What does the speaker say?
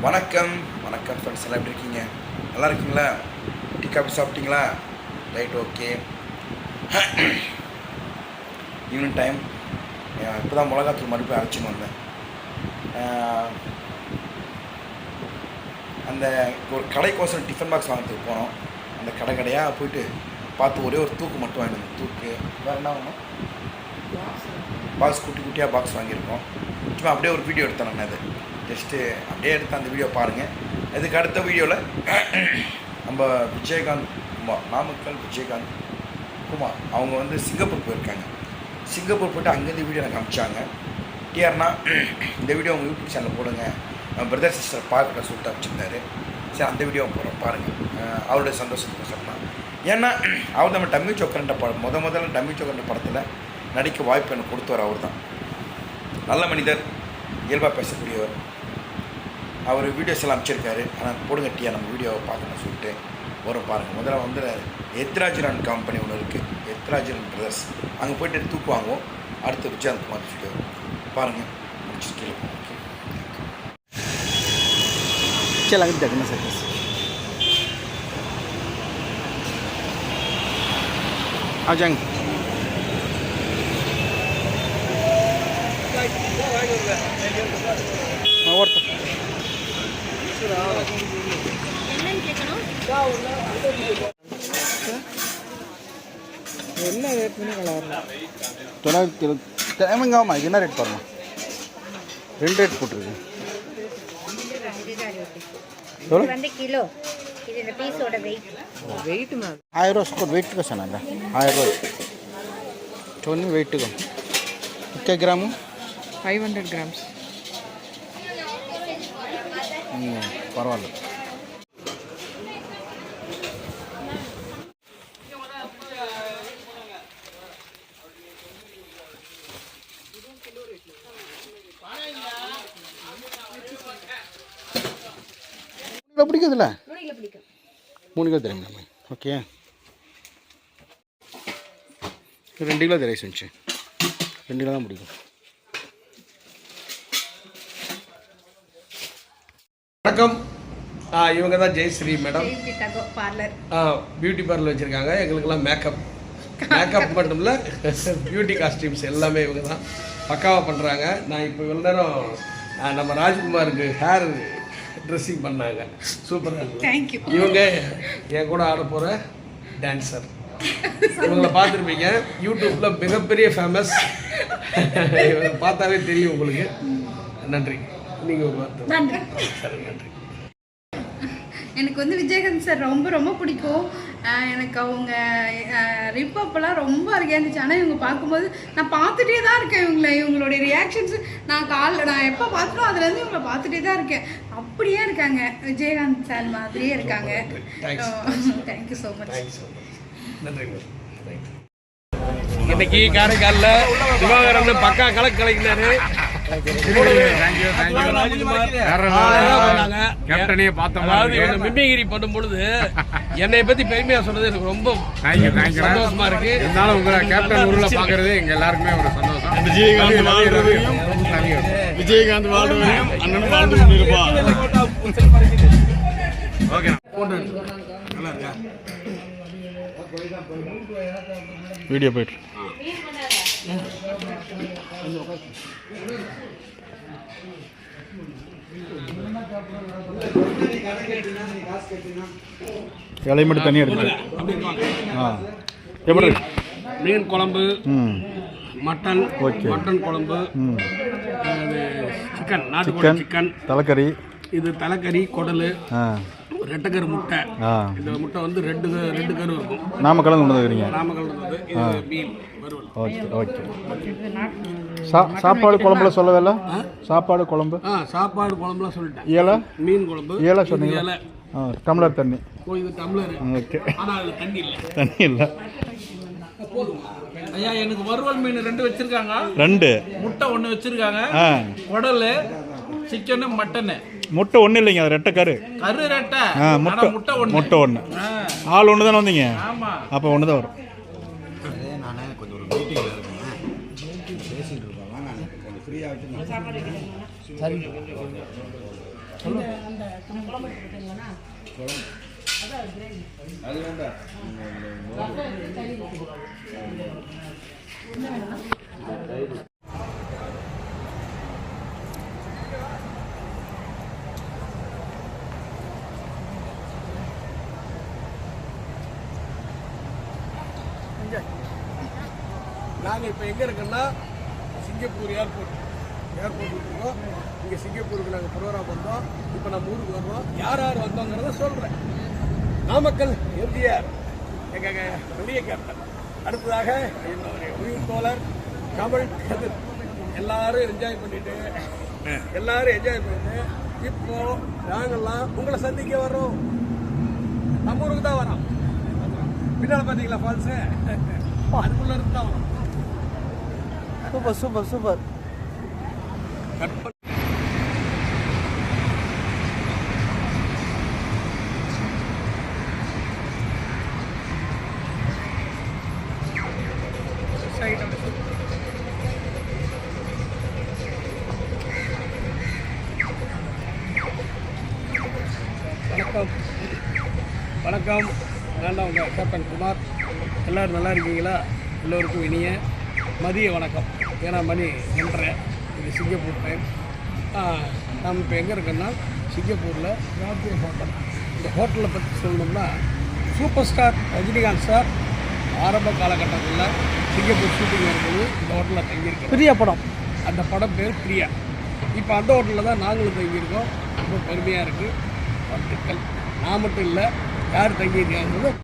வணக்கம். வணக்கம் ஃப்ரெண்ட்ஸ் எல்லாம் எப்படி இருக்கீங்க? நல்லா இருக்கீங்களா? டீ காஃபி சாப்பிட்டீங்களா? Right okay. ஈவினிங் டைம் இப்போ தான் மிளகாத்தூள் மறுபடியும் அரைச்சின்னு வந்தேன். அந்த ஒரு கடைக்கோசரம் டிஃபன் பாக்ஸ் வாங்கிறதுக்கு போனோம். அந்த கடை கடையாக போயிட்டு பார்த்து ஒரே ஒரு தூக்கு மட்டும் வாங்கிட்டு தூக்கு. வேறு என்ன வாங்கணும் பாக்ஸ் குட்டி குட்டியாக பாக்ஸ் வாங்கியிருக்கோம். சும்மா அப்படியே ஒரு வீடியோ எடுத்தேன் நான் அது. ஜஸ்ட்டு uh, அப்படியே எடுத்து அந்த வீடியோ பாருங்கள் இதுக்கு அடுத்த வீடியோவில் நம்ம விஜயகாந்த் குமார் நாமக்கல் விஜயகாந்த் குமார் அவங்க வந்து சிங்கப்பூர் போயிருக்காங்க. சிங்கப்பூர் போயிட்டு அங்கேருந்து வீடியோ எனக்கு அனுப்பிச்சாங்க. டிஆர்னா இந்த வீடியோ உங்கள் யூடியூப் சேனலில் போடுங்க. பிரதர் சிஸ்டர் பார்க்கட்ட சொல்லிட்டு அனுப்பிச்சிருந்தாரு. சரி அந்த வீடியோ போகிறோம் பாருங்கள் அவருடைய சந்தோஷத்துக்கு சொல்லலாம் ஏன்னா அவர் நம்ம டம்மி சோக்கரண்ட படம் முத முதல்ல டம்மி சோக்கரண்ட படத்தில் நடிக்க வாய்ப்பு எனக்கு கொடுத்தவர் அவர் தான் நல்ல மனிதர் இயல்பாக பேசக்கூடியவர். அவர் வீடியோஸ் எல்லாம் அமைச்சிருக்காரு ஆனால் போடுங்க டீயா நம்ம வீடியோவை பார்க்கணும்னு சொல்லிட்டு வரும் பாருங்கள் முதல்ல வந்து எத்ராஜரன் கம்பெனி ஒன்று இருக்குது எத்ராஜரன் பிரதர்ஸ் அங்கே போயிட்டு தூக்கு வாங்குவோம் அடுத்து விஜயகாந்த் குமார் வீடியோ பாருங்கள் முடிச்சு கீழே போவோம் ஓகே चल आगे देखना सर आ जाएंगे हाँ, और तो என்னன்னு கேட்கணும் என்ன ரேட்னு கலவரம் தொள்ளாயிரத்தி இருபது தேவைங்காமா என்ன ரேட் பாருங்க ரெண்டு ரேட் போட்டிருக்கு இது வந்து கிலோ இது இந்த பீஸோட வெயிட் வெயிட் மேம் ఆయిరం రోజుకో వెయిట్ కోసానండి ఆయిరం రోజు చూడండి వెయిట్గా ఒకే గ్రాము ఫైవ్ హండ్రెడ్ గ్రామ్స్ பரவாயில்ல பிடிக்குதுல்ல மூணு கிலோ தெரியும் நம்ம ஓகே ரெண்டு கிலோ தெரியும் சொன்னிச்சு ரெண்டு கிலோ தான் பிடிக்கும் வணக்கம். இவங்க தான் ஜெயஸ்ரீ மேடம். Beauty parlour. வச்சுருக்காங்க. எங்களுக்கெல்லாம் மேக்கப் மேக்கப் மட்டும் இல்லை பியூட்டி காஸ்டியூம்ஸ் எல்லாமே இவங்க தான் பக்காவாக பண்ணுறாங்க நான் இப்போ இவ்வளோ நேரம் நம்ம ராஜ்குமாருக்கு ஹேர் ட்ரெஸ்ஸிங் பண்ணாங்க. சூப்பராக தேங்க்யூ இவங்க என் கூட ஆட போகிற டான்ஸர் இவங்கள பார்த்துருப்பீங்க. யூடியூப்பில் மிகப்பெரிய ஃபேமஸ் இவங்க பார்த்தாவே தெரியும் உங்களுக்கு. நன்றி. நீங்கள் பார்த்து நன்றி. சரி நன்றி. எனக்கு வந்து விஜயகாந்த் சார் ரொம்ப ரொம்ப பிடிக்கும். எனக்கு அவங்க ரிப்பப்லாம் ரொம்ப அருகே இருந்துச்சு. ஆனால் இவங்க பார்க்கும்போது நான் பார்த்துட்டே தான் இருக்கேன் இவங்கள. இவங்களுடைய ரியாக்ஷன்ஸ் நான் கால் நான் எப்போ பார்த்தனோ அதுலேருந்து இவங்களை பார்த்துட்டே தான் இருக்கேன். அப்படியே இருக்காங்க. விஜயகாந்த் சார் மாதிரியே இருக்காங்க. தேங்க்யூ ஸோ மச் இன்னைக்கு காரைக்காலில் திவாகரன் பக்கா கலக்கு கலக்கினாரு. கேப்டனையே பார்த்த அதாவது மாதிரி இவங்க மிமிகிரி பண்ணும் பொழுது என்னை பத்தி பெருமையா சொன்னது எனக்கு ரொம்ப சந்தோஷமா இருக்கு. இருந்தாலும் உங்களை கேப்டன் ஊர்ல பாக்குறது எங்க எல்லாருக்குமே ஒரு சந்தோஷம். விஜயகாந்த் வாழ்றதையும் விஜயகாந்த் வாழ்றதையும் அண்ணன் வாழ்ந்து கொண்டிருப்பா ஓகே வீடியோ போயிட்டு. இலை மட்டும் தனியாக இருக்கு ஆ. எப்படி? மீன் குழம்பு மட்டன் Okay. மட்டன் குழம்பு சிக்கன் நாட்டுக்கோழி சிக்கன் தலைக்கறி. இது தலைக்கறி குடல். ரெட்டக்கரு முட்டை. இந்த முட்டை வந்து ரெண்டு ரெண்டு கரு இருக்கும். நாமக்கல் கொண்டு வந்துருக்கிறீங்க நாமக்கல் இருந்தது இது மீன் வறுவல். Okay okay. சா சாப்பாடு குழம்புல சொல்லவே சாப்பாடு குழம்பு? ஆ சாப்பாடு குழம்புலாம் சொல்லிட்டேன். இலை மீன் குழம்பு ஏழை சொன்னீங்களா? இலை. ஆ டம்ளர் தண்ணி. ஓ இது டம்ளர். ஓகே. தண்ணி இல்லை. தண்ணி இல்லை. ஐயா எனக்கு வறுவல் மீன் ரெண்டு வச்சிருக்காங்க. ரெண்டு. முட்டை ஒன்று வச்சிருக்காங்க. குடல் சிக்கனு மட்டனு. முட்டை ஒன்றும் இல்லைங்க அது ரெட்டை கரு. கரு ரெட்டை. ஆ முட்டை. முட்டை ஒன்று முட்டை ஒன்று ஆள் ஒன்று தானே வந்தீங்க? ஆமா. அப்போ ஒன்று தான் வரும் ஃப்ரீயாக நாங்கள் இப்போ எங்கே இருக்கோன்னா சிங்கப்பூர் ஏர்போர்ட். ஏர்போர்ட் இருக்கோம். இங்கே சிங்கப்பூருக்கு நாங்கள் ப்ரோக்ராம் வந்தோம். இப்போ நம்ம ஊருக்கு வர்றோம். யார் யார் வந்தோங்கிறத சொல்கிறேன் நாமக்கல் எம்ஜிஆர் எங்கள் வெளிய கேப்டன் அடுத்ததாக என்னுடைய உயிர் தோழர் கமல் கதிர். எல்லாரும் என்ஜாய் பண்ணிட்டு எல்லாரும் என்ஜாய் பண்ணிட்டு இப்போ நாங்கெல்லாம் உங்களை சந்திக்க வர்றோம். நம்ம ஊருக்கு தான் வரோம் பின்னால் பார்த்தீங்களா ஃபால்ஸு அதுக்குள்ள இருந்து சூப்பர் சூப்பர் சூப்பர். வணக்கம். வணக்கம். உங்கள் கேப்டன் குமார் எல்லோரும் நல்லா இருக்கீங்களா? எல்லோருக்கும் இனிய மதிய வணக்கம். ஏன்னா மணி ஒன்றரை. இது சிங்கப்பூர் டைம் நாம் இப்போ எங்கே இருக்கோன்னா சிங்கப்பூரில் ராஜ்ய ஹோட்டல். இந்த ஹோட்டலை பற்றி சொல்லணும்னா சூப்பர் ஸ்டார் ரஜினிகாந்த் சார் ஆரம்ப காலகட்டத்தில் சிங்கப்பூர் ஷூட்டிங் இருக்கும்போது இந்த ஹோட்டலில் தங்கியிருக்கோம் பெரிய படம். அந்த படம் பேர் பிரியா. இப்போ அந்த ஹோட்டலில் தான் நாங்களும் தங்கியிருக்கோம். ரொம்ப பெருமையாக இருக்குது வாழ்த்துக்கள். நான் மட்டும் இல்லை யார் தங்கியிருக்காங்கிறது